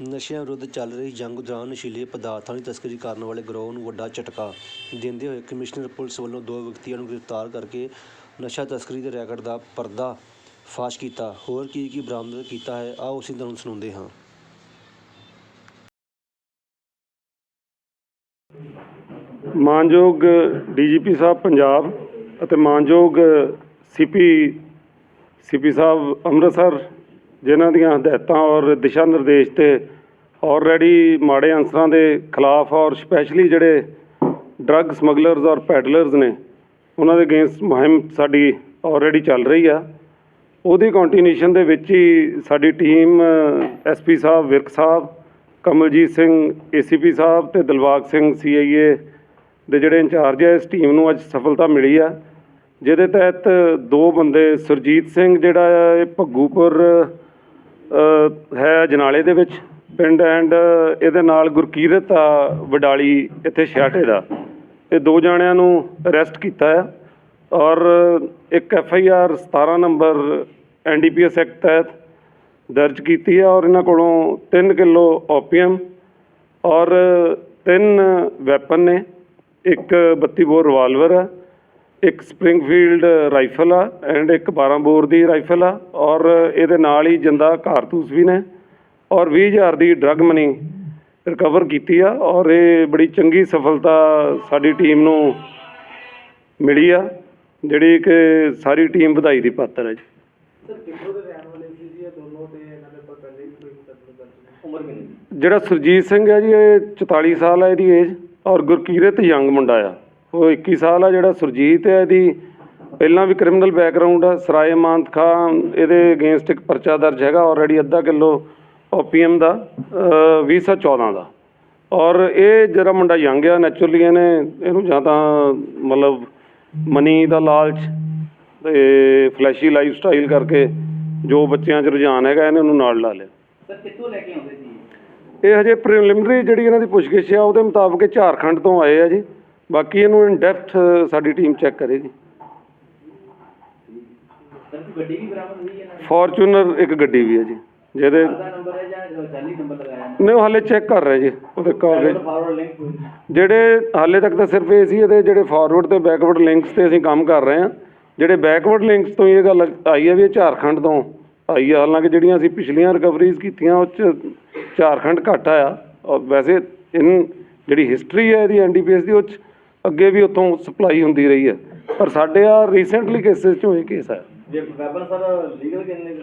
ਨਸ਼ਿਆਂ ਵਿਰੁੱਧ ਚੱਲ ਰਹੀ ਜੰਗ ਦੌਰਾਨ ਨਸ਼ੀਲੇ ਪਦਾਰਥਾਂ ਦੀ ਤਸਕਰੀ ਕਰਨ ਵਾਲੇ ਗਰੋਹ ਨੂੰ ਵੱਡਾ ਝਟਕਾ ਦਿੰਦੇ ਹੋਏ ਕਮਿਸ਼ਨਰ ਪੁਲਿਸ ਵੱਲੋਂ ਦੋ ਵਿਅਕਤੀਆਂ ਨੂੰ ਗ੍ਰਿਫਤਾਰ ਕਰਕੇ ਨਸ਼ਾ ਤਸਕਰੀ ਦੇ ਰੈਕਟ ਦਾ ਪਰਦਾ ਫਾਸ਼ ਕੀਤਾ। ਹੋਰ ਕੀ ਕੀ ਬਰਾਮਦ ਕੀਤਾ ਹੈ, ਆਓ ਅਸੀਂ ਤੁਹਾਨੂੰ ਸੁਣਾਉਂਦੇ ਹਾਂ। ਮਾਨਯੋਗ ਡੀਜੀਪੀ ਸਾਹਿਬ ਪੰਜਾਬ ਅਤੇ ਮਾਨਯੋਗ ਸੀਪੀ ਸੀਪੀ ਸਾਹਿਬ ਅੰਮ੍ਰਿਤਸਰ ਜਿਨ੍ਹਾਂ ਦੀਆਂ ਹਦਾਇਤਾਂ ਔਰ ਦਿਸ਼ਾ ਨਿਰਦੇਸ਼ ਤੇ ਆਲਰੇਡੀ ਮਾੜੇ ਅਨਸਰਾਂ ਦੇ ਖਿਲਾਫ ਔਰ ਸਪੈਸ਼ਲੀ ਜਿਹੜੇ ਡਰੱਗ ਸਮਗਲਰਸ ਔਰ ਪੈਡਲਰਸ ਨੇ, ਉਹਨਾਂ ਦੇ ਅਗੇਂਸਟ ਮੁਹਿੰਮ ਸਾਡੀ ਆਲਰੇਡੀ ਚੱਲ ਰਹੀ ਆ। ਉਹਦੀ ਕੰਟੀਨਿਊਸ਼ਨ ਦੇ ਵਿੱਚ ਹੀ ਸਾਡੀ ਟੀਮ ਐਸਪੀ ਸਾਹਿਬ, ਵਿਰਕ ਸਾਹਿਬ, ਕਮਲਜੀਤ ਸਿੰਘ ਏਸੀਪੀ ਸਾਹਿਬ ਤੇ ਦਿਲਬਾਗ ਸਿੰਘ ਸੀਆਈਏ ਦੇ ਜਿਹੜੇ ਇੰਚਾਰਜ ਹੈ ਇਸ ਟੀਮ ਨੂੰ ਅੱਜ ਸਫਲਤਾ ਮਿਲੀ ਆ। ਜਿਹਦੇ ਤਹਿਤ ਦੋ ਬੰਦੇ, ਸੁਰਜੀਤ ਸਿੰਘ ਜਿਹੜਾ ਆ, ਇਹ ਭੱਗੂਪੁਰ ਜਨਾਲੇ ਦੇ ਵਿੱਚ, ਪਿੰਡ ਐਂਡ ਇਹਦੇ ਨਾਲ ਗੁਰਕੀਰਤ ਆ ਵਡਾਲੀ ਇੱਥੇ ਛਿਆਟੇ ਦਾ। ਇਹ ਦੋ ਜਾਣਿਆਂ ਨੂੰ ਅਰੈਸਟ ਕੀਤਾ ਆ ਔਰ ਇੱਕ F I R 17 number N D P S act ਤਹਿਤ ਦਰਜ ਕੀਤੀ ਹੈ ਔਰ ਇਹਨਾਂ ਕੋਲੋਂ 3 ਕਿਲੋ ਓਪੀਅਮ ਔਰ ਤਿੰਨ ਵੈਪਨ ਨੇ, ਇੱਕ 32 ਬੋਰ ਰਿਵਾਲਵਰ ਹੈ ਇੱਕ ਸਪ੍ਰਿੰਗਫੀਲਡ ਰਾਈਫਲ ਆ ਐਂਡ ਇੱਕ 12 ਬੋਰ ਦੀ ਰਾਈਫਲ ਆ ਔਰ ਇਹਦੇ ਨਾਲ ਹੀ ਜਿੰਦਾ ਕਾਰਤੂਸ ਵੀ ਨੇ। ਔਰ 20000 ਦੀ ਡਰੱਗ ਮਨੀ ਰਿਕਵਰ ਕੀਤੀ ਆ ਔਰ ਇਹ ਬੜੀ ਚੰਗੀ ਸਫਲਤਾ ਸਾਡੀ ਟੀਮ ਨੂੰ ਮਿਲੀ ਆ ਜਿਹੜੀ ਕਿ ਸਾਰੀ ਟੀਮ ਵਧਾਈ ਦੀ ਪਾਤਰ ਹੈ ਜੀ। ਸਰ ਕਿੱਥੋਂ ਦੇ ਰਹਿਣ ਵਾਲੇ ਸੀ ਜੀ ਇਹ ਦੋਨੋਂ ਤੇ ਇਹਨਾਂ ਦੇ ਉੱਪਰ ਪਹਿਲੇ ਹੀ ਕੋਈ ਮੁਕੱਦਮੇ ਦਰਜ ਨੇ ਉਮਰ ਕਿੰਨੀ ਜਿਹੜਾ ਸੁਰਜੀਤ ਸਿੰਘ ਹੈ ਜੀ ਇਹ 44 ਸਾਲ ਹੈ ਇਹਦੀ ਏਜ ਔਰ ਗੁਰਕੀਰਤ ਯੰਗ ਮੁੰਡਾ ਆ। ਉਹ 21 ਸਾਲ ਆ ਜਿਹੜਾ ਸੁਰਜੀਤ ਹੈ ਇਹਦੀ। ਪਹਿਲਾਂ ਵੀ ਕ੍ਰਿਮੀਨਲ ਬੈਕਗ੍ਰਾਉਂਡ ਆ ਸਰਾਏ ਮਾਨਤ ਖਾਨ ਇਹਦੇ ਅਗੇਂਸਟ ਇੱਕ ਪਰਚਾ ਦਰਜ ਹੈਗਾ ਆਲਰੇਡੀ ਅੱਧਾ ਕਿਲੋ ਓਪੀਐਮ ਦਾ ਅ, 2014 ਦਾ। ਔਰ ਇਹ ਜਿਹੜਾ ਮੁੰਡਾ ਯੰਗ ਆ ਨੈਚੁਰਲੀ ਇਹਨੇ ਇਹਨੂੰ ਜਾਂ ਤਾਂ ਮਤਲਬ ਮਨੀ ਦਾ ਲਾਲਚ ਤੇ ਫਲੈਸ਼ੀ ਲਾਈਫ ਸਟਾਈਲ ਕਰਕੇ ਜੋ ਬੱਚਿਆਂ 'ਚ ਰੁਝਾਨ ਹੈਗਾ ਇਹਨੇ ਉਹਨੂੰ ਨਾਲ ਲਾ ਲਿਆ। ਸਰ ਕਿੱਥੋਂ ਲੈ ਕੇ ਆਉਂਦੇ ਸੀ ਇਹ? ਹਜੇ ਪ੍ਰੀਲਿਮਿਨਰੀ ਜਿਹੜੀ ਇਹਨਾਂ ਦੀ ਪੁੱਛਗਿੱਛ ਆ ਉਹਦੇ ਮੁਤਾਬਕ ਝਾਰਖੰਡ ਤੋਂ ਆਏ ਆ ਜੀ। ਬਾਕੀ ਇਹਨੂੰ ਇਨ ਡੈਪਥ ਸਾਡੀ ਟੀਮ ਚੈੱਕ ਕਰੇਗੀ। ਫੋਰਚੂਨਰ ਇੱਕ ਗੱਡੀ ਵੀ ਹੈ ਜੀ। ਜਿਹਦੇ ਦਾ ਨੰਬਰ ਹੈ ਜਾਂ ਜਾਲੀ ਨੰਬਰ ਲਗਾਇਆ ਹੈ ਉਹ ਹਾਲੇ ਚੈੱਕ ਕਰ ਰਹੇ ਜੀ ਉਹਦੇ ਕਾਗਜ਼ ਫਾਰਵਰਡ ਲਿੰਕ ਜਿਹੜੇ ਹਾਲੇ ਤੱਕ ਤਾਂ ਸਿਰਫ ਇਹ ਸੀ, ਇਹਦੇ ਜਿਹੜੇ ਫਾਰਵਰਡ ਤੇ ਬੈਕਵਰਡ ਲਿੰਕਸ ਤੇ ਅਸੀਂ ਕੰਮ ਕਰ ਰਹੇ ਹਾਂ। ਜਿਹੜੇ ਬੈਕਵਰਡ ਲਿੰਕਸ ਤੋਂ ਇਹ ਗੱਲ ਆਈ ਹੈ ਵੀ ਇਹ ਝਾਰਖੰਡ ਤੋਂ ਆਈ ਹੈ ਹਾਲਾਂਕਿ ਜਿਹੜੀਆਂ ਅਸੀਂ ਪਿਛਲੀਆਂ ਰਿਕਵਰੀਜ਼ ਕੀਤੀਆਂ, ਉਹ 'ਚ ਝਾਰਖੰਡ ਘੱਟ ਆਇਆ। ਔਰ ਵੈਸੇ ਇਨ ਜਿਹੜੀ ਹਿਸਟਰੀ ਹੈ ਇਹਦੀ ਐਨਡੀਪੀਐਸ ਦੀ, ਉਹ 'ਚ ਅੱਗੇ ਵੀ ਉੱਥੋਂ ਸਪਲਾਈ ਹੁੰਦੀ ਰਹੀ ਹੈ। ਪਰ ਸਾਡੇ ਆ ਰੀਸੈਂਟਲੀ ਕੇਸਿਸ 'ਚੋਂ ਇਹ ਕੇਸ ਹੈ ਜੇ ਵੈਪਨ ਸਰ ਲੀਗਲ ਕਿੰਨੇ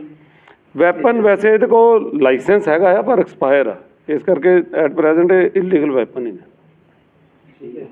ਵੈਪਨ ਵੈਸੇ ਇਹਦੇ ਕੋਲ ਲਾਇਸੈਂਸ ਹੈਗਾ ਆ, ਪਰ ਐਕਸਪਾਇਰ ਆ। ਇਸ ਕਰਕੇ ਐਟ ਪ੍ਰੈਜ਼ੈਂਟ ਇਹ ਇਲੀਗਲ ਵੈਪਨ ਹੀ ਨੇ। ਠੀਕ ਹੈ।